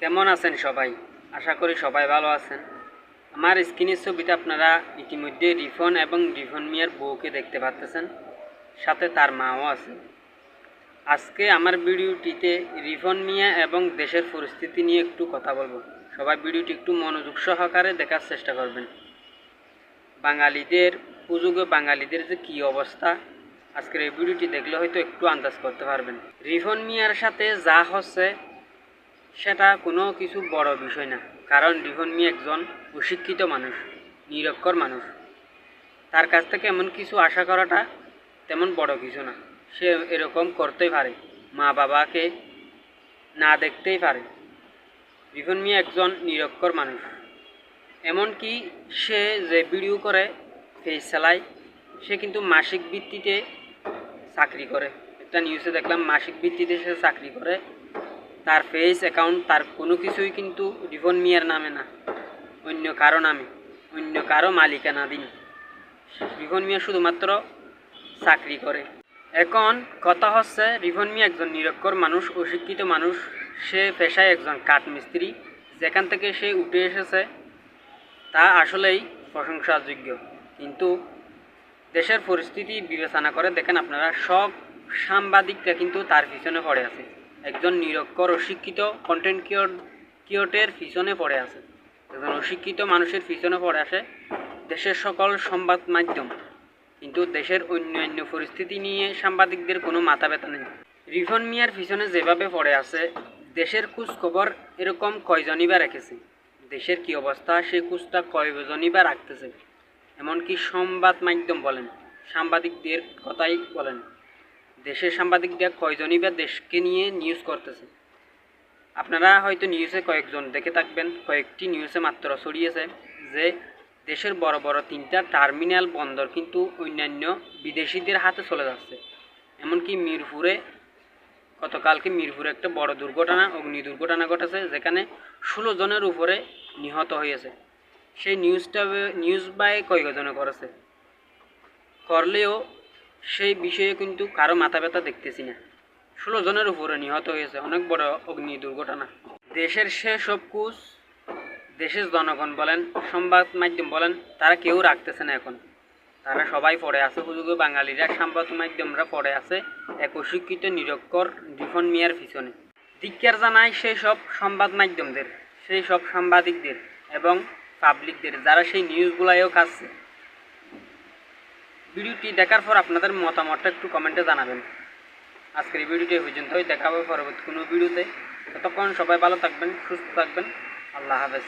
কেমন আছেন সবাই? আশা করি সবাই ভালো আছেন। আমার স্ক্রিনের ছবিতে আপনারা ইতিমধ্যে রিফন এবং রিফন মিয়ার বউকে দেখতে পাচ্ছেন, সাথে তার মাও আছে। আজকে আমার ভিডিওটিতে রিফন মিয়া এবং দেশের পরিস্থিতি নিয়ে একটু কথা বলব। সবাই ভিডিওটি একটু মনোযোগ সহকারে দেখার চেষ্টা করবেন। বাঙালিদের পুজোগে বাঙালিদের যে কী অবস্থা, আজকের এই ভিডিওটি দেখলে হয়তো একটু আন্দাজ করতে পারবেন। রিফন মিয়ার সাথে যা হচ্ছে সেটা কোনো কিছু বড় বিষয় না, কারণ রিফন মিয়া একজন অশিক্ষিত মানুষ, নিরক্ষর মানুষ। তার কাছ থেকে এমন কিছু আশা করাটা তেমন বড় কিছু না। সে এরকম করতেই পারে, মা বাবাকে না দেখতেই পারে। রিফন মিয়া একজন নিরক্ষর মানুষ। এমনকি সে যে ভিডিও করে, ফেস চালায়, সে কিন্তু মাসিক ভিত্তিতে চাকরি করে। একটা নিউজে দেখলাম, মাসিক ভিত্তিতে সে চাকরি করে। তার ফেস অ্যাকাউন্ট তার কোনো কিছুই কিন্তু রিফন মিয়ার নামে না। অন্য কারও নামে, অন্য কারও মালিকানাধীন। রিফন মিয়া শুধুমাত্র চাকরি করে। এখন কথা হচ্ছে রিফন মিয়া একজন নিরক্ষর মানুষ, অশিক্ষিত মানুষ। সে পেশায় একজন কাঠমিস্ত্রি। যেখান থেকে সে উঠে এসেছে, তা আসলেই প্রশংসাযোগ্য। কিন্তু দেশের পরিস্থিতি বিবেচনা করে দেখেন আপনারা, সব সাংবাদিকরা কিন্তু তার পিছনে পড়ে আছে। একজন নিরক্ষর অশিক্ষিত কন্টেন্ট কিয়টের পিছনে পড়ে আছে। একজন অশিক্ষিত মানুষের পিছনে পড়ে আসে দেশের সকল সংবাদ মাধ্যম। কিন্তু দেশের অন্যান্য পরিস্থিতি নিয়ে সাংবাদিকদের কোনো মাথা ব্যথা নেই। রিফন মিয়ার পিছনে যেভাবে পড়ে আছে, দেশের খবর এরকম কয়জনই বা রেখেছে? দেশের কি অবস্থা সেই খোঁজটা কয়জনই বা রাখতেছে? এমনকি সংবাদ মাধ্যম বলেন, সাংবাদিকদের কথাই বলেন। দেশের সাংবাদিকরা কয়জনই বা দেশকে নিয়ে নিউজ করতেছে? আপনারা হয়তো নিউজে কয়েকজন দেখে থাকবেন, কয়েকটি নিউজে মাত্র ছড়িয়েছে যে দেশের বড় বড় তিনটা টার্মিনাল বন্দর কিন্তু অন্যান্য বিদেশিদের হাতে চলে যাচ্ছে। এমনকি মিরপুরে, গতকালকে মিরপুরে একটা বড় দুর্ঘটনা, অগ্নি দুর্ঘটনা ঘটেছে, যেখানে ষোলো জনের উপরে নিহত হয়েছে। সেই নিউজটা নিউজ বাই কয়েকজনে করেছে? করলেও সেই বিষয়ে কিন্তু কারও মাথা ব্যথা দেখতেছি না। ষোলো জনের উপরে নিহত হয়েছে, অনেক বড় অগ্নি দুর্ঘটনা। দেশের সেসব কুচ দেশের জনগণ বলেন, সংবাদ মাধ্যম বলেন, তারা কেউ রাখতেছে না এখন। তারা সবাই পড়ে আছে, হুজুগে বাঙালিরা সংবাদ মাধ্যমরা পড়ে আছে এক অশিক্ষিত, নিরক্ষর রিফন মিয়ার পিছনে। ধিক্কার জানায় সেই সব সংবাদ মাধ্যমদের, সেই সব সাংবাদিকদের এবং পাবলিকদের যারা সেই নিউজগুলাইও কাছে ভিডিওটি দেখার পর আপনাদের মতামতটা একটু কমেন্টে জানাবেন। আজকের এই ভিডিওটি পর্যন্তই। দেখা হবে পরবর্তী কোনো ভিডিওতে। ততক্ষণ সবাই ভালো থাকবেন, সুস্থ থাকবেন। আল্লাহ হাফেজ।